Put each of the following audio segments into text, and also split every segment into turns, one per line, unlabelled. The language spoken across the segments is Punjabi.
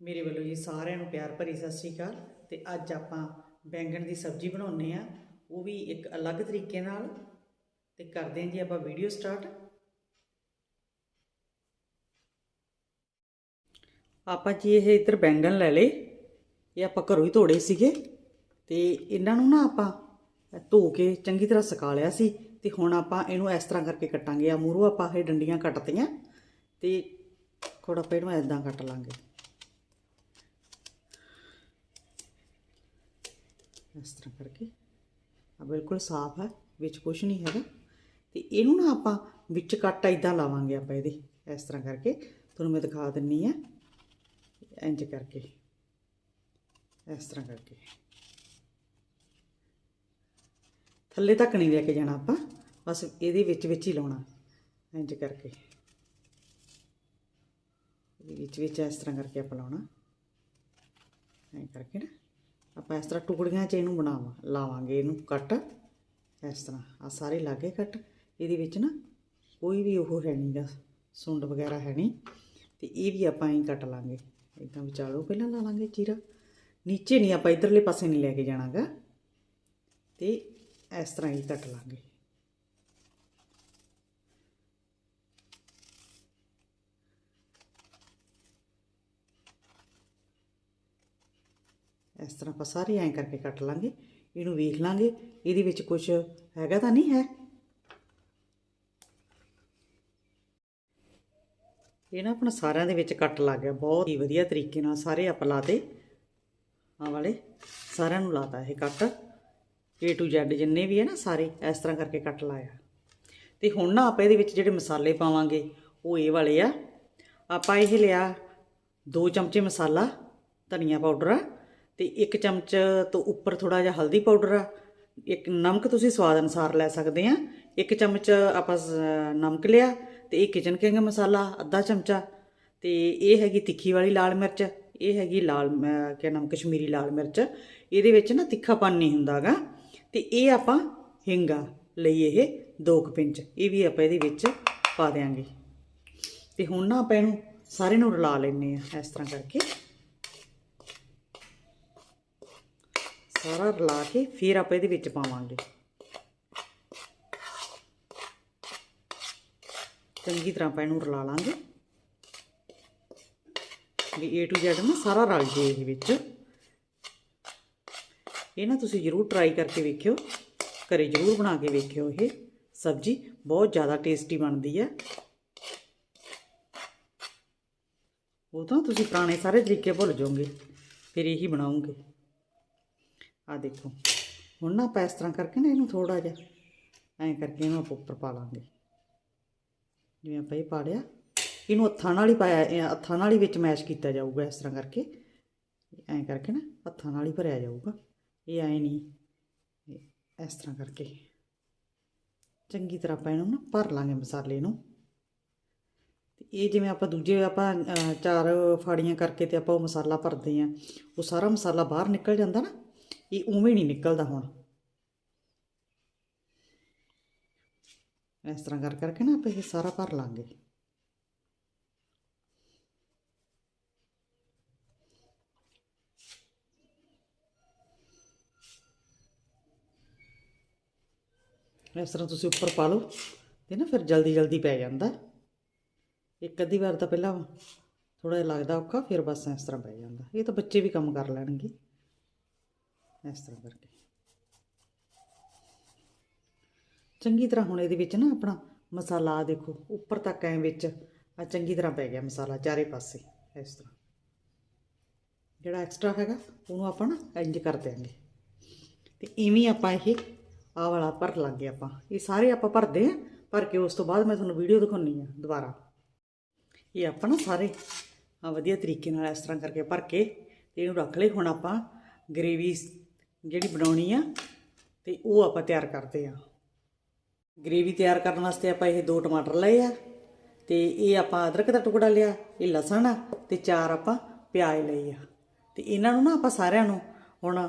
ਮੇਰੇ ਵੱਲੋਂ ਜੀ ਸਾਰਿਆਂ ਨੂੰ ਪਿਆਰ ਭਰੀ ਸਤਿ ਸ਼੍ਰੀ ਅਕਾਲ ਤੇ ਅੱਜ ਆਪਾਂ ਬੈਂਗਣ ਦੀ ਸਬਜ਼ੀ ਬਣਾਉਨੇ ਆ ਉਹ ਵੀ ਇੱਕ ਅਲੱਗ ਤਰੀਕੇ ਨਾਲ ਤੇ ਕਰਦੇ ਹਾਂ ਜੀ ਆਪਾਂ ਵੀਡੀਓ ਸਟਾਰਟ। ਆਪਾਂ ਜੀ ਇਹ ਇੱਧਰ ਬੈਂਗਣ ਲੈ ਲਏ। ਇਹ ਆਪਾਂ ਘਰੋਂ ਹੀ ਤੋੜੇ ਸੀਗੇ ਤੇ ਇਹਨਾਂ ਨੂੰ ਨਾ ਆਪਾਂ ਧੋ ਕੇ ਚੰਗੀ ਤਰ੍ਹਾਂ ਸੁਕਾ ਲਿਆ ਸੀ ਤੇ ਹੁਣ ਆਪਾਂ ਇਹਨੂੰ ਇਸ ਤਰ੍ਹਾਂ ਕਰਕੇ ਕੱਟਾਂਗੇ। ਆ ਮੂਹਰੋਂ ਆਪਾਂ ਇਹ ਡੰਡੀਆਂ ਕੱਟਤੀਆਂ ਤੇ ਥੋੜਾ ਆਪਾਂ ਇਹਨੂੰ ਐਦਾਂ ਕੱਟ ਲਾਂਗੇ। ਇਸ ਤਰ੍ਹਾਂ ਕਰਕੇ। ਆ ਬਿਲਕੁਲ ਸਾਫ਼ ਹੈ, ਵਿੱਚ ਕੁਝ ਨਹੀਂ ਹੈਗਾ। ਤੇ ਇਹਨੂੰ ਨਾ ਆਪਾਂ ਵਿੱਚ ਕੱਟ ਇਦਾਂ ਲਾਵਾਂਗੇ ਆਪਾਂ ਇਹਦੇ, ਇਸ ਤਰ੍ਹਾਂ ਕਰਕੇ। ਤੁਹਾਨੂੰ ਮੈਂ ਦਿਖਾ ਦਿੰਨੀ ਆ ਇੰਜ ਕਰਕੇ। ਇਸ ਤਰ੍ਹਾਂ ਕਰਕੇ। ਥੱਲੇ ਤੱਕ ਨਹੀਂ ਲੈ ਕੇ ਜਾਣਾ ਆਪਾਂ, ਬਸ ਇਹਦੇ ਵਿੱਚ ਵਿੱਚ ਹੀ ਲਾਉਣਾ ਇੰਜ ਕਰਕੇ। ਇਹਦੇ ਵਿੱਚ ਵਿੱਚ ਇਸ ਤਰ੍ਹਾਂ ਕਰਕੇ ਆਪਾਂ ਲਾਉਣਾ। ਐਂ ਕਰਕੇ ਨਾ। ਆਪਾਂ ਇਸ ਤਰ੍ਹਾਂ ਟੁਕੜੀਆਂ 'ਚ ਇਹਨੂੰ ਬਣਾਵਾਂ, ਲਾਵਾਂਗੇ ਇਹਨੂੰ ਕੱਟ। ਇਸ ਤਰ੍ਹਾਂ ਆ ਸਾਰੇ ਲਾਗੇ ਕੱਟ। ਇਹਦੇ ਵਿੱਚ ਨਾ ਕੋਈ ਵੀ ਉਹ ਹੈ ਨਹੀਂਗਾ ਸੁੰਡ ਵਗੈਰਾ ਹੈ ਨਹੀਂ ਤੇ ਇਹ ਵੀ ਆਪਾਂ ਐਂ ਕੱਟ ਲਾਂਗੇ। ਇਦਾਂ ਵਿਚਾਲੋ ਪਹਿਲਾਂ ਲਾ ਲਾਂਗੇ ਚੀਰਾ। ਨੀਚੇ ਨਹੀਂ ਆਪਾਂ ਇਧਰਲੇ ਪਾਸੇ ਨਹੀਂ ਲੈ ਕੇ ਜਾਣਾਗਾ। ਤੇ ਇਸ ਤਰ੍ਹਾਂ ਹੀ ਕੱਟ ਲਾਂਗੇ। ਇਸ ਤਰ੍ਹਾਂ ਆਪਾਂ ਸਾਰੇ ਐਂ ਕਰਕੇ ਕੱਟ ਲਾਂਗੇ, ਇਹਨੂੰ ਵੇਖ ਲਾਂਗੇ, ਇਹਦੇ ਵਿੱਚ ਕੁਝ ਹੈਗਾ ਤਾਂ ਨਹੀਂ ਹੈ? ਇਹ ਨਾ ਆਪਣਾ ਸਾਰਿਆਂ ਦੇ ਵਿੱਚ ਕੱਟ ਲੱਗ ਗਿਆ, ਬਹੁਤ ਹੀ ਵਧੀਆ ਤਰੀਕੇ ਨਾਲ ਸਾਰੇ ਆਪਾਂ ਲਾਤੇ। ਆ ਵਾਲੇ ਸਾਰਿਆਂ ਨੂੰ ਲਾਤਾ ਇਹ ਕੱਟ। A to Z ਜਿੰਨੇ ਵੀ ਹੈ ਨਾ ਸਾਰੇ ਇਸ ਤਰ੍ਹਾਂ ਕਰਕੇ ਕੱਟ ਲਾਇਆ। ਤੇ ਹੁਣ ਨਾ ਆਪਾਂ ਇਹਦੇ ਵਿੱਚ ਜਿਹੜੇ ਮਸਾਲੇ ਪਾਵਾਂਗੇ, ਉਹ ਇਹ ਵਾਲੇ ਆ। ਆਪਾਂ ਇਹ ਲਿਆ 2 ਚਮਚੇ ਮਸਾਲਾ ਧਨੀਆ ਪਾਊਡਰ ਆ। ਤੇ ਇੱਕ ਚਮਚ ਤੋਂ ਉੱਪਰ ਥੋੜਾ ਜਿਹਾ ਹਲਦੀ ਪਾਊਡਰ ਆ। ਇੱਕ ਨਮਕ ਤੁਸੀਂ ਸਵਾਦ ਅਨੁਸਾਰ ਲੈ ਸਕਦੇ ਆ। ਇੱਕ ਚਮਚ ਆਪਾਂ ਸ- ਨਮਕ ਲਿਆ ਤੇ ਇਹ ਕਿਚਨ ਕਿੰਗ ਮਸਾਲਾ, ਅੱਧਾ ਚਮਚਾ। ਤੇ ਇਹ ਹੈਗੀ ਤਿੱਖੀ ਵਾਲੀ ਲਾਲ ਮਿਰਚ, ਇਹ ਹੈਗੀ ਲਾਲ, ਮ- ਕਿਆ ਨਾਮ ਕਸ਼ਮੀਰੀ ਲਾਲ ਮਿਰਚ। ਇਹਦੇ ਵਿੱਚ ਨਾ ਤਿੱਖਾਪਨ ਨਹੀਂ ਹੁੰਦਾਗਾ। ਤੇ ਇਹ ਆਪਾਂ ਹਿੰਗਾ ਲਈ ਇਹ ਦੋ ਕੁ ਪਿੰਚ। ਇਹ ਵੀ ਆਪਾਂ ਇਹਦੇ ਵਿੱਚ ਪਾ ਦੇਾਂਗੇ ਤੇ ਹੁਣ ਨਾ ਆਪਾਂ ਇਹਨੂੰ ਸਾਰੇ ਨੂੰ ਰਲਾ ਲੈਨੇ ਆ ਇਸ ਤਰ੍ਹਾਂ ਕਰਕੇ। ਸਾਰਾ ਰਲਾ ਕੇ ਫਿਰ ਆਪਾਂ ਇਹਦੇ ਵਿੱਚ ਪਾਵਾਂਗੇ। ਚੰਗੀ ਤਰ੍ਹਾਂ ਆਪਾਂ ਇਹਨੂੰ ਰਲਾ ਲਾਂਗੇ। ਵੀ A to Z ਨਾ ਸਾਰਾ ਰਲ ਜੇ ਇਹ ਵਿੱਚ। ਇਹ ਨਾ ਤੁਸੀਂ ਜ਼ਰੂਰ ਟਰਾਈ ਕਰਕੇ ਵੇਖਿਓ। ਘਰੇ ਜ਼ਰੂਰ ਬਣਾ ਕੇ ਵੇਖਿਓ ਇਹ ਸਬਜ਼ੀ। ਬਹੁਤ ਜ਼ਿਆਦਾ ਟੇਸਟੀ ਬਣਦੀ ਹੈ। ਉਹ ਤਾਂ ਤੁਸੀਂ ਪੁਰਾਣੇ ਸਾਰੇ ਤਰੀਕੇ ਭੁੱਲ ਜਾਓਗੇ। ਫਿਰ ਇਹੀ ਬਣਾਉਂਗੇ। ਆ ਦੇਖੋ। ਹੁਣ ਨਾ ਆਪਾਂ ਇਸ ਤਰ੍ਹਾਂ ਕਰਕੇ ਨਾ ਇਹਨੂੰ ਥੋੜਾ ਜਿਹਾ ਐਂ ਕਰਕੇ ਇਹਨੂੰ ਆਪਾਂ ਉੱਪਰ ਪਾ ਲਾਂਗੇ। ਜਿਵੇਂ ਆਪਾਂ ਇਹ ਪਾ ਲਿਆ। ਇਹਨੂੰ ਹੱਥਾਂ ਨਾਲ ਹੀ ਪਾਇਆ ਹੱਥਾਂ ਨਾਲ ਹੀ ਵਿੱਚ ਮੈਸ਼ ਕੀਤਾ ਜਾਊਗਾ ਇਸ ਤਰ੍ਹਾਂ ਕਰਕੇ। ਐਂ ਕਰਕੇ ਨਾ ਹੱਥਾਂ ਨਾਲ ਹੀ ਭਰਿਆ ਜਾਊਗਾ। ਇਹ ਐਂ ਨਹੀਂ। ਇਸ ਤਰ੍ਹਾਂ ਕਰਕੇ। ਚੰਗੀ ਤਰ੍ਹਾਂ ਆਪਾਂ ਇਹਨੂੰ ਨਾ ਭਰ ਲਾਂਗੇ ਮਸਾਲੇ ਨੂੰ। ਤੇ ਇਹ ਜਿਵੇਂ ਆਪਾਂ ਦੂਜੇ ਆਪਾਂ ਚਾਰ ਫਾੜੀਆਂ ਕਰਕੇ ਤੇ ਆਪਾਂ ਉਹ ਮਸਾਲਾ ਭਰਦੇ ਆ ਉਹ ਸਾਰਾ ਮਸਾਲਾ ਬਾਹਰ ਨਿਕਲ ਜਾਂਦਾ ਨਾ। ਇਹ ਉਵੇਂ ਨਹੀਂ ਨਿਕਲਦਾ ਹੁਣ। ਇਸ ਤਰ੍ਹਾਂ ਕਰ ਕਰਕੇ ਨਾ ਆਪਾਂ ਇਹ ਸਾਰਾ ਭਰ ਲਾਂਗੇ। ਇਸ ਤਰ੍ਹਾਂ ਤੁਸੀਂ ਉੱਪਰ ਪਾ ਲਓ ਤੇ ਨਾ ਫਿਰ ਜਲਦੀ ਜਲਦੀ ਪੈ ਜਾਂਦਾ। ਇੱਕ ਅੱਧੀ ਵਾਰ ਤਾਂ ਪਹਿਲਾਂ ਥੋੜਾ ਜਿਹਾ ਲੱਗਦਾ ਔਖਾ, ਫਿਰ ਬਸ ਇਸ ਤਰ੍ਹਾਂ ਪੈ ਜਾਂਦਾ। ਇਹ ਤਾਂ ਬੱਚੇ ਵੀ ਕੰਮ ਕਰ ਲੈਣਗੇ। ਇਸ ਤਰ੍ਹਾਂ ਕਰਕੇ। ਚੰਗੀ ਤਰ੍ਹਾਂ ਹੁਣ ਇਹਦੇ ਵਿੱਚ ਨਾ ਆਪਣਾ ਮਸਾਲਾ ਦੇਖੋ, ਉੱਪਰ ਤੱਕ ਐ ਵਿੱਚ ਆ ਚੰਗੀ ਤਰ੍ਹਾਂ ਪੈ ਗਿਆ ਮਸਾਲਾ ਚਾਰੇ ਪਾਸੇ, ਇਸ ਤਰ੍ਹਾਂ। ਜਿਹੜਾ ਐਕਸਟਰਾ ਹੈਗਾ, ਉਹਨੂੰ ਆਪਾਂ ਨਾ ਇੰਜ ਕਰ ਦਿਆਂਗੇ। ਤੇ ਇਵੇਂ ਆਪਾਂ ਇਹ ਆ ਵਾਲਾ ਭਰ ਲਾਂਗੇ ਆਪਾਂ। ਇਹ ਸਾਰੇ ਆਪਾਂ ਭਰਦੇ ਆ ਭਰ ਕੇ ਉਸ ਤੋਂ ਬਾਅਦ ਮੈਂ ਤੁਹਾਨੂੰ ਵੀਡੀਓ ਦਿਖਾਉਣੀ ਆ ਦੁਬਾਰਾ। ਇਹ ਆਪਾਂ ਨਾ ਸਾਰੇ ਆ ਵਧੀਆ ਤਰੀਕੇ ਨਾਲ ਇਸ ਤਰ੍ਹਾਂ ਕਰਕੇ ਭਰ ਕੇ ਤੇ ਇਹਨੂੰ ਰੱਖ ਲਈ ਹੁਣ ਆਪਾਂ ਗ੍ਰੇਵੀ ਜਿਹੜੀ ਬਣਾਉਣੀ ਆ, ਤੇ ਉਹ ਆਪਾਂ ਤਿਆਰ ਕਰਦੇ ਆ। ਗ੍ਰੇਵੀ ਤਿਆਰ ਕਰਨ ਵਾਸਤੇ ਆਪਾਂ ਇਹ ਦੋ ਟਮਾਟਰ ਲਏ ਆ, ਤੇ ਇਹ ਆਪਾਂ ਅਦਰਕ ਦਾ ਟੁਕੜਾ ਲਿਆ, ਇਹ ਲਸਣ ਆ, ਤੇ ਚਾਰ ਆਪਾਂ ਪਿਆਜ਼ ਲਏ ਆ। ਤੇ ਇਹਨਾਂ ਨੂੰ ਨਾ ਆਪਾਂ ਸਾਰਿਆਂ ਨੂੰ ਹੁਣ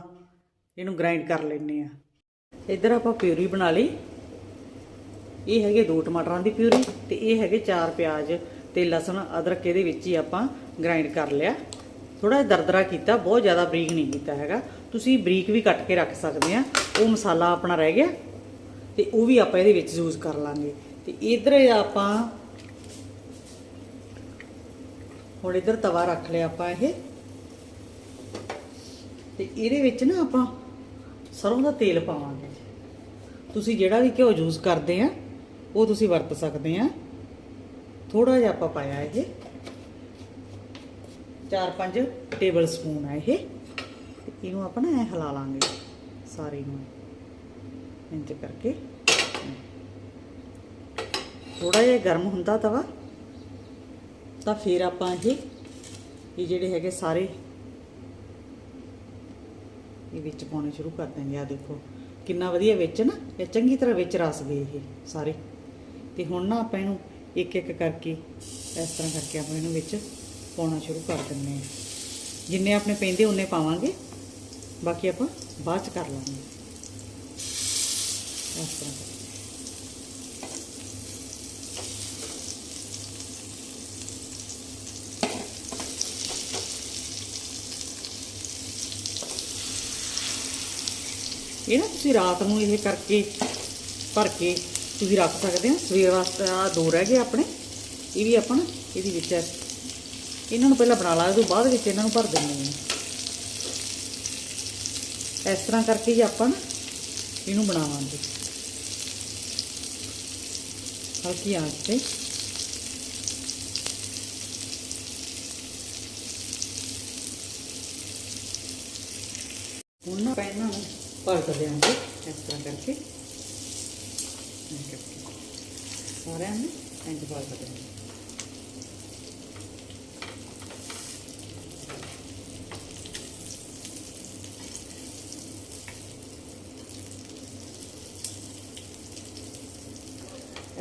ਇਹਨੂੰ ਗ੍ਰਾਈਂਡ ਕਰ ਲੈਣੇ ਆ। ਇੱਧਰ ਆਪਾਂ ਪਿਊਰੀ ਬਣਾ ਲਈ। ਇਹ ਹੈਗੇ ਦੋ ਟਮਾਟਰਾਂ ਦੀ ਪਿਊਰੀ, ਤੇ ਇਹ ਹੈਗੇ ਚਾਰ ਪਿਆਜ਼ ਤੇ ਲਸਣ, ਅਦਰਕ ਇਹਦੇ ਵਿੱਚ ਹੀ ਆਪਾਂ ਗ੍ਰਾਈਂਡ ਕਰ ਲਿਆ। ਥੋੜਾ ਜਿਹਾ ਦਰਦਰਾ ਕੀਤਾ, ਬਹੁਤ ਜ਼ਿਆਦਾ ਬਰੀਕ ਨਹੀਂ ਕੀਤਾ ਹੈਗਾ। ਤੁਸੀਂ ਬਰੀਕ ਵੀ ਕੱਟ ਕੇ ਰੱਖ ਸਕਦੇ ਆ। ਉਹ ਮਸਾਲਾ ਆਪਣਾ ਰਹਿ ਗਿਆ ਤੇ ਉਹ ਵੀ ਆਪਾਂ ਇਹਦੇ ਵਿੱਚ ਯੂਜ਼ ਕਰ ਲਾਂਗੇ। ਤੇ ਇਧਰ ਆਪਾਂ ਹੁਣ ਇਧਰ ਤਵਾ ਰੱਖ ਲਿਆ ਆਪਾਂ ਇਹ। ਤੇ ਇਹਦੇ ਵਿੱਚ ਨਾ ਆਪਾਂ ਸਰੋਂ ਦਾ ਤੇਲ ਪਾਵਾਂਗੇ। ਤੁਸੀਂ ਜਿਹੜਾ ਵੀ ਘਿਓ ਯੂਜ਼ ਕਰਦੇ ਆ, ਉਹ ਤੁਸੀਂ ਵਰਤ ਸਕਦੇ ਆ। ਥੋੜਾ ਜਿਹਾ ਆਪਾਂ ਪਾਇਆ ਇਹ। 4-5 ਟੇਬਲ ਸਪੂਨ ਆ ਇਹ। ਤੇ ਇਹਨੂੰ ਆਪਾਂ ਨਾ ਐ ਹਿਲਾ ਲਾਂਗੇ ਸਾਰੇ ਨੂੰ। ਇੰਜ ਕਰਕੇ। ਥੋੜਾ ਜਿਹਾ ਗਰਮ ਹੁੰਦਾ ਤਵਾ, ਤਾਂ ਫਿਰ ਆਪਾਂ ਇਹ ਇਹ ਜਿਹੜੇ ਹੈਗੇ ਸਾਰੇ, ਇਹ ਵਿੱਚ ਪਾਉਣੇ ਸ਼ੁਰੂ ਕਰ ਦਾਂਗੇ ਆ ਦੇਖੋ, ਕਿੰਨਾ ਵਧੀਆ ਵਿੱਚ ਨਾ, ਇਹ ਚੰਗੀ ਤਰ੍ਹਾਂ ਵਿੱਚ ਰਸ ਗਏ ਇਹ ਸਾਰੇ। ਤੇ ਹੁਣ ਨਾ ਆਪਾਂ ਇਹਨੂੰ ਇੱਕ ਇੱਕ ਕਰਕੇ, ਇਸ ਤਰ੍ਹਾਂ ਕਰਕੇ ਆਪਾਂ ਇਹਨੂੰ ਵਿੱਚ ਪਾਉਣਾ ਸ਼ੁਰੂ ਕਰ ਦਿੰਨੇ ਆ ਜਿੰਨੇ ਆਪਣੇ ਪੈਂਦੇ, ਉਹਨੇ ਪਾਵਾਂਗੇ। ਬਾਕੀ ਆਪਾਂ ਬਾਅਦ ਚ ਕਰ ਲਾਂਗੇ। ਇਸ ਤਰ੍ਹਾਂ। ਇਹ ਨਾ ਤੁਸੀਂ ਰਾਤ ਨੂੰ ਇਹ ਕਰਕੇ ਭਰ ਕੇ ਤੁਸੀਂ ਰੱਖ ਸਕਦੇ ਹੋ। ਸਵੇਰ ਵਾਸਤੇ ਆ ਦੋ ਰਹਿ ਗਏ ਆਪਣੇ। ਇਹ ਵੀ ਆਪਾਂ ਇਹਦੇ ਵਿੱਚ ਇਹਨਾਂ ਨੂੰ ਪਹਿਲਾਂ ਬਣਾ ਲਾ ਤੋਂ ਬਾਅਦ ਵਿੱਚ ਇਹਨਾਂ ਨੂੰ ਭਰ ਦਿੰਦੇ ਹਾਂ। ਇਸ ਤਰ੍ਹਾਂ ਕਰਕੇ ਹੀ ਆਪਾਂ ਨਾ ਇਹਨੂੰ ਬਣਾਵਾਂਗੇ। ਹਲਕੀ ਆਂਚ ਤੇ। ਹੁਣ ਨਾ ਪੈਨਾਂ ਨੂੰ ਭਰ ਦੇਵਾਂਗੇ ਇਸ ਤਰ੍ਹਾਂ ਕਰਕੇ। ਸਾਰਿਆਂ ਨੂੰ ਇੰਜ ਭਰ ਦਿਆਂਗੇ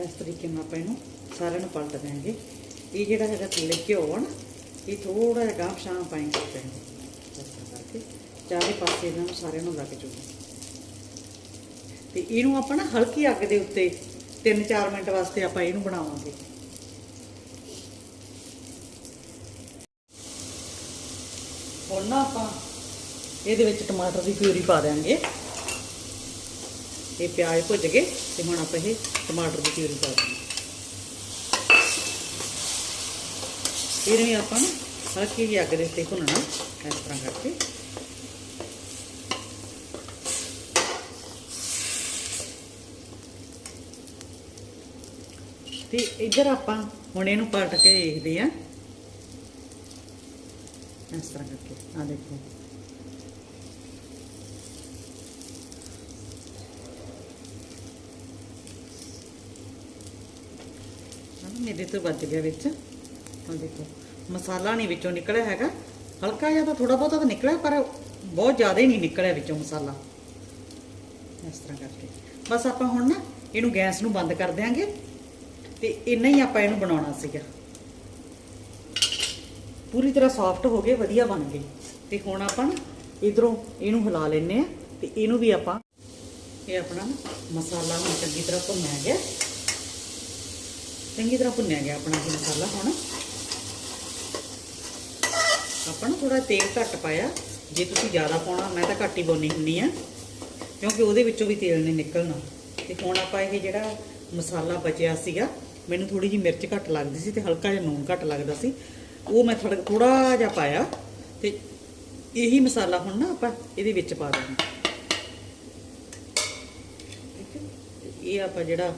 ਇਸ ਤਰੀਕੇ ਨਾਲ ਆਪਾਂ ਇਹਨੂੰ ਸਾਰਿਆਂ ਨੂੰ ਪਲਟ ਦਿਆਂਗੇ। ਇਹ ਜਿਹੜਾ ਹੈਗਾ ਥੱਲੇ ਘਿਓ ਆ ਨਾ, ਇਹ ਥੋੜਾ ਜਿਹਾ ਗਾਂਹ ਸ਼ਾਮ ਪਾਈ ਕਰਦੇ ਹਾਂ ਇਸ ਤਰ੍ਹਾਂ ਕਰਕੇ ਚਾਰੇ ਪਾਸੇ ਇਹਨਾਂ ਨੂੰ ਸਾਰਿਆਂ ਨੂੰ ਲੱਗ ਜੂਗਾ ਤੇ ਇਹਨੂੰ ਆਪਾਂ ਨਾ ਹਲਕੀ ਅੱਗ ਦੇ ਉੱਤੇ 3-4 ਮਿੰਟ ਵਾਸਤੇ ਆਪਾਂ ਇਹਨੂੰ ਬਣਾਵਾਂਗੇ। ਹੁਣ ਨਾ ਆਪਾਂ ਇਹਦੇ ਵਿੱਚ ਟਮਾਟਰ ਦੀ ਪਿਊਰੀ ਪਾ ਦਿਆਂਗੇ। ਇਹ ਪਿਆਜ਼ ਭੁੱਜ ਗਏ ਤੇ ਹੁਣ ਆਪਾਂ ਇਹ ਟਮਾਟਰ ਦੀ ਪਿਊਰੀ ਪਾ ਦਾਂਗੇ ਇਹਨੂੰ ਵੀ ਆਪਾਂ ਨਾ ਹਲਕੀ ਜਿਹੀ ਅੱਗ ਦੇ ਉੱਤੇ ਭੁੰਨਣਾ, ਇਸ ਤਰ੍ਹਾਂ ਕਰਕੇ। ਤੇ ਇੱਧਰ ਆਪਾਂ ਹੁਣ ਇਹਨੂੰ ਪਲਟ ਕੇ ਦੇਖਦੇ ਆ ਇਸ ਤਰ੍ਹਾਂ ਕਰਕੇ ਆ ਦੇਖੋ। ਮੇਰੇ ਤੋਂ ਵੱਜ ਗਿਆ ਵਿੱਚ। ਆ ਦੇਖੋ, ਮਸਾਲਾ ਨਹੀਂ ਵਿੱਚੋਂ ਨਿਕਲਿਆ ਹੈਗਾ। ਹਲਕਾ ਜਿਹਾ ਤਾਂ ਥੋੜਾ ਬਹੁਤਾ ਤਾਂ ਨਿਕਲਿਆ, ਪਰ ਬਹੁਤ ਜ਼ਿਆਦਾ ਹੀ ਨਹੀਂ ਨਿਕਲਿਆ ਵਿੱਚੋਂ ਮਸਾਲਾ। ਇਸ ਤਰ੍ਹਾਂ ਕਰਕੇ। ਬਸ ਆਪਾਂ ਹੁਣ ਨਾ ਇਹਨੂੰ ਗੈਸ ਨੂੰ ਬੰਦ ਕਰ ਦਿਆਂਗੇ ਤੇ ਇੰਨਾ ਹੀ ਆਪਾਂ ਇਹਨੂੰ ਬਣਾਉਣਾ ਸੀਗਾ। ਪੂਰੀ ਤਰ੍ਹਾਂ ਸੌਫਟ ਹੋ ਗਏ, ਵਧੀਆ ਬਣ ਗਏ। ਤੇ ਹੁਣ ਆਪਾਂ ਨਾ ਇਧਰੋਂ ਇਹਨੂੰ ਹਿਲਾ ਲੈਨੇ ਆ ਤੇ ਇਹਨੂੰ ਵੀ ਆਪਾਂ ਇਹ ਆਪਣਾ ਮਸਾਲਾ ਹੁਣ ਚੰਗੀ ਤਰ੍ਹਾਂ ਭੁੰਨਿਆ ਗਿਆ। ਚੰਗੀ ਤਰ੍ਹਾਂ ਭੁੰਨਿਆ ਗਿਆ ਆਪਣਾ ਇਹ ਮਸਾਲਾ ਹੁਣ। ਆਪਾਂ ਨਾ ਥੋੜਾ ਤੇਲ ਘੱਟ ਪਾਇਆ। ਜੇ ਤੁਸੀਂ ਜ਼ਿਆਦਾ ਪਾਉਣਾ, ਮੈਂ ਤਾਂ ਘੱਟ ਹੀ ਪਾਉਣੀ ਹੁੰਨੀ ਆ ਕਿਉਂਕਿ ਉਹਦੇ ਵਿੱਚੋਂ ਵੀ ਤੇਲ ਨਹੀਂ ਨਿਕਲਣਾ। ਤੇ ਹੁਣ ਆਪਾਂ ਇਹ ਜਿਹੜਾ ਮਸਾਲਾ ਬਚਿਆ ਸੀਗਾ, ਮੈਨੂੰ ਥੋੜੀ ਜਿਹੀ ਮਿਰਚ ਘੱਟ ਲੱਗਦੀ ਸੀ ਤੇ ਹਲਕਾ ਜਿਹਾ ਨੂਨ ਘੱਟ ਲੱਗਦਾ ਸੀ। ਉਹ ਮੈਂ ਥੋੜਾ ਥੋੜਾ ਜਿਹਾ ਪਾਇਆ। ਤੇ ਇਹੀ ਮਸਾਲਾ ਹੁਣ ਨਾ ਆਪਾਂ ਇਹਦੇ ਵਿੱਚ ਪਾ ਦੇਣਾ। ਠੀਕ ਹੈ? ਇਹ ਆਪਾਂ ਜਿਹੜਾ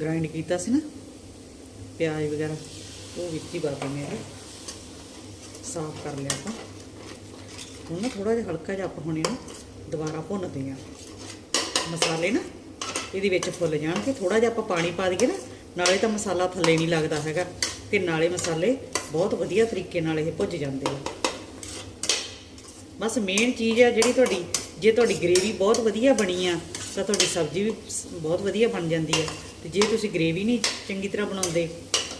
ਗ੍ਰਾਈਂਡ ਕੀਤਾ ਸੀ ਨਾ, ਪਿਆਜ਼ ਵਗੈਰਾ, ਉਹ ਵਿੱਚ ਹੀ ਪਾ ਦਿੰਦੇ ਆ ਸਾਫ਼ ਕਰ ਲਿਆ ਆਪਾਂ। ਹੁਣ ਨਾ ਥੋੜਾ ਜਿਹਾ ਹਲਕਾ ਜਿਹਾ ਆਪਾਂ ਹੁਣ ਇਹਨੂੰ ਦੁਬਾਰਾ ਭੁੰਨਦੇ ਆ ਮਸਾਲੇ ਨਾ ਇਹਦੇ ਵਿੱਚ ਫੁੱਲ ਜਾਣਗੇ। ਥੋੜਾ ਜਿਹਾ ਆਪਾਂ ਪਾਣੀ ਪਾ ਦਈਏ ਨਾ, ਨਾਲੇ ਤਾਂ ਮਸਾਲਾ ਥੱਲੇ ਨਹੀਂ ਲੱਗਦਾ ਹੈਗਾ ਤੇ ਨਾਲੇ ਮਸਾਲੇ ਬਹੁਤ ਵਧੀਆ ਤਰੀਕੇ ਨਾਲ ਇਹ ਭੁੱਜ ਜਾਂਦੇ ਆ। ਬਸ ਮੇਨ ਚੀਜ਼ ਆ ਜਿਹੜੀ ਤੁਹਾਡੀ, ਜੇ ਤੁਹਾਡੀ ਗ੍ਰੇਵੀ ਬਹੁਤ ਵਧੀਆ ਬਣੀ ਆ, ਤਾਂ ਤੁਹਾਡੀ ਸਬਜ਼ੀ ਵੀ ਸ- ਬਹੁਤ ਵਧੀਆ ਬਣ ਜਾਂਦੀ ਆ। ਤੇ ਜੇ ਤੁਸੀਂ ਗ੍ਰੇਵੀ ਨਹੀਂ ਚੰਗੀ ਤਰ੍ਹਾਂ ਬਣਾਉਂਦੇ,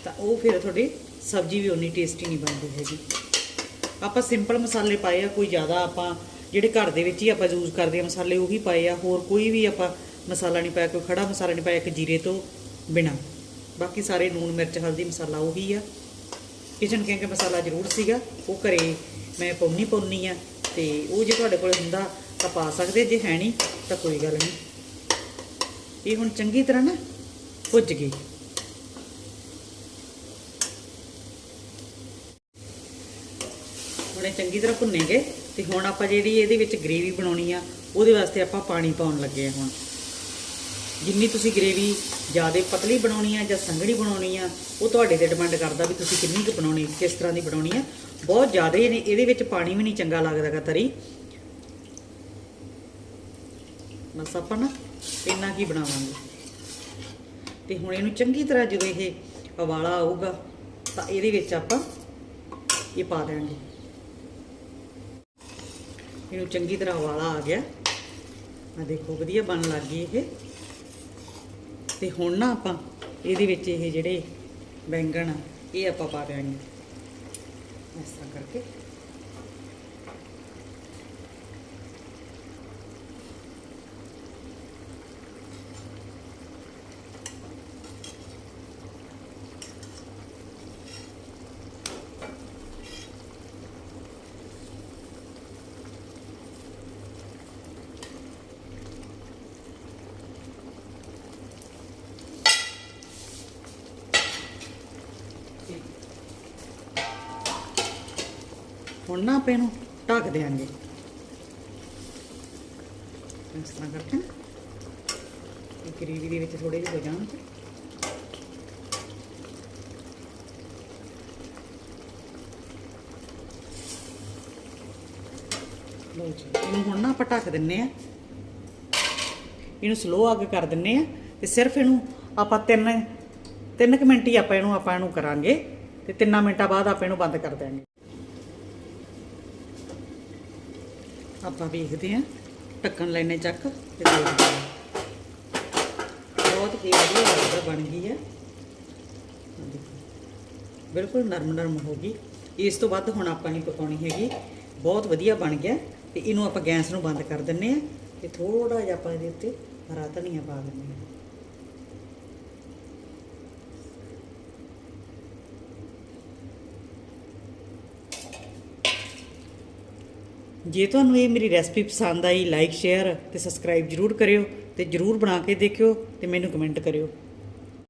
ਤਾਂ ਉਹ ਫਿਰ ਤੁਹਾਡੀ ਸਬਜ਼ੀ ਵੀ ਉਨੀ ਟੇਸਟੀ ਨਹੀਂ ਬਣਦੀ ਹੈਗੀ। ਆਪਾਂ ਸਿੰਪਲ ਮਸਾਲੇ ਪਾਏ ਆ, ਕੋਈ ਜ਼ਿਆਦਾ ਆਪਾਂ ਜਿਹੜੇ ਘਰ ਦੇ ਵਿੱਚ ਹੀ ਆਪਾਂ ਯੂਜ਼ ਕਰਦੇ ਆ ਮਸਾਲੇ, ਉਹੀ ਪਾਏ ਆ। ਹੋਰ ਕੋਈ ਵੀ ਆਪਾਂ ਮਸਾਲਾ ਨਹੀਂ ਪਾਇਆ, ਕੋਈ ਖੜਾ ਮਸਾਲਾ ਨਹੀਂ ਪਾਇਆ, ਇੱਕ ਜੀਰੇ ਤੋਂ ਬਿਨਾ। ਬਾਕੀ ਸਾਰੇ ਨੂਨ ਮਿਰਚ, ਹਲਦੀ ਮਸਾਲਾ ਉਹੀ ਆ। ਕਿਚਨ ਕਿੰਗ ਮਸਾਲਾ ਜ਼ਰੂਰ ਸੀਗਾ। ਉਹ ਘਰੇ ਮੈਂ ਪਾਉਣੀ ਪਾਉਣੀ ਆ ਤੇ ਉਹ ਜੇ ਤੁਹਾਡੇ ਕੋਲ ਹੁੰਦਾ, ਤਾਂ ਪਾ ਸਕਦੇ। ਜੇ ਹੈ ਨਹੀਂ, ਤਾਂ ਕੋਈ ਗੱਲ ਨਹੀਂ। ਇਹ ਹੁਣ ਚੰਗੀ ਤਰ੍ਹਾਂ ਨਾ ਭੁੱਜ ਗਈ। ਹੁਣ ਚੰਗੀ ਤਰ੍ਹਾਂ ਭੁੰਨੇਗੇ ਤੇ ਹੁਣ ਆਪਾਂ ਜਿਹੜੀ ਇਹਦੇ ਵਿੱਚ ਗ੍ਰੇਵੀ ਬਣਾਉਣੀ ਆ, ਉਹਦੇ ਵਾਸਤੇ ਆਪਾਂ ਪਾਣੀ ਪਾਉਣ ਲੱਗੇ ਆ ਹੁਣ। ਜਿੰਨੀ ਤੁਸੀਂ ਗ੍ਰੇਵੀ ਜ਼ਿਆਦਾ ਪਤਲੀ ਬਣਾਉਣੀ ਆ ਜਾਂ ਸੰਘਣੀ ਬਣਾਉਣੀ ਆ, ਉਹ ਤੁਹਾਡੇ ਤੇ ਡਿਪੈਂਡ ਕਰਦਾ ਵੀ ਤੁਸੀਂ ਕਿੰਨੀ ਕੁ ਬਣਾਉਣੀ, ਕਿਸ ਤਰ੍ਹਾਂ ਦੀ ਬਣਾਉਣੀ ਆ। ਬਹੁਤ ਜ਼ਿਆਦਾ ਇਹਨੇ, ਇਹਦੇ ਵਿੱਚ ਪਾਣੀ ਵੀ ਨਹੀਂ ਚੰਗਾ ਲੱਗਦਾਗਾ ਤਰੀ। ਬਸ ਆਪਾਂ ਨਾ ਇੰਨਾ ਕੀ ਬਣਾਵਾਂਗੇ। ਤੇ ਹੁਣ ਇਹਨੂੰ ਚੰਗੀ ਤਰ੍ਹਾਂ ਜਦੋਂ ਇਹ ਉਬਾਲਾ ਆਊਗਾ, ਤਾਂ ਇਹਦੇ ਵਿੱਚ ਆਪਾਂ ਇਹ ਪਾ ਦੇਣਗੇ ਇਹਨੂੰ ਚੰਗੀ ਤਰ੍ਹਾਂ ਉਬਾਲਾ ਆ ਗਿਆ। ਆ ਦੇਖੋ, ਵਧੀਆ ਬਣਨ ਲੱਗ ਗਈ ਇਹ। ਤੇ ਹੁਣ ਨਾ ਆਪਾਂ ਇਹਦੇ ਵਿੱਚ ਇਹ ਜਿਹੜੇ ਬੈਂਗਣ ਆ, ਇਹ ਆਪਾਂ ਪਾ ਦਿਆਂਗੇ। ਇਸ ਤਰ੍ਹਾਂ ਕਰਕੇ। ਹੁਣ ਨਾ ਆਪਾਂ ਇਹਨੂੰ ਢੱਕ ਦੇਾਂਗੇ ਇਸ ਤਰ੍ਹਾਂ ਕਰਕੇ ਨਾ। ਇਹ ਗ੍ਰੇਵੀ ਦੇ ਵਿੱਚ ਥੋੜੇ ਜਿਹੇ ਹੋ ਜਾਣ। ਲਓ ਜੀ, ਇਹਨੂੰ ਹੁਣ ਨਾ ਆਪਾਂ ਢੱਕ ਦਿੰਨੇ ਆ। ਇਹਨੂੰ ਸਲੋ ਅੱਗ ਕਰ ਦਿੰਨੇ ਆ ਤੇ ਸਿਰਫ ਇਹਨੂੰ ਆਪਾਂ ਤਿੰਨ ਤਿੰਨ ਕੁ ਮਿੰਟ ਹੀ ਆਪਾਂ ਇਹਨੂੰ ਆਪਾਂ ਇਹਨੂੰ ਕਰਾਂਗੇ। ਤੇ ਤਿੰਨਾਂ ਮਿੰਟਾਂ ਬਾਅਦ ਆਪਾਂ ਇਹਨੂੰ ਬੰਦ ਕਰ ਦਿਆਂਗੇ। ਆਪਾਂ ਵੇਖਦੇ ਹਾਂ। ਢੱਕਣ ਲੈਣੇ ਚੱਕ ਤੇ ਦੇਖਦੇ ਹਾਂ। ਬਹੁਤ ਹੀ ਵਧੀਆ ਲੱਗਦਾ ਬਣ ਗਈ ਹੈ। ਬਿਲਕੁਲ ਨਰਮ ਨਰਮ ਹੋ ਗਈ। ਇਸ ਤੋਂ ਵੱਧ ਹੁਣ ਆਪਾਂ ਨਹੀਂ ਪਕਾਉਣੀ ਹੈਗੀ। ਬਹੁਤ ਵਧੀਆ ਬਣ ਗਿਆ। ਤੇ ਇਹਨੂੰ ਆਪਾਂ ਗੈਸ ਨੂੰ ਬੰਦ ਕਰ ਦਿੰਨੇ ਆ ਤੇ ਥੋੜਾ ਜਿਹਾ ਆਪਾਂ ਇਹਦੇ ਉੱਤੇ ਹਰਾ ਧਨੀਆ ਪਾ ਦਿੰਨੇ ਆ ਜੇ ਤੁਹਾਨੂੰ ਇਹ ਮੇਰੀ ਰੈਸਪੀ ਪਸੰਦ ਆਈ ਲਾਈਕ ਸ਼ੇਅਰ ਤੇ ਸਬਸਕ੍ਰਾਈਬ ਜਰੂਰ ਕਰਿਓ ਤੇ ਜਰੂਰ ਬਣਾ ਕੇ ਦੇਖਿਓ ਤੇ ਮੈਨੂੰ ਕਮੈਂਟ ਕਰਿਓ।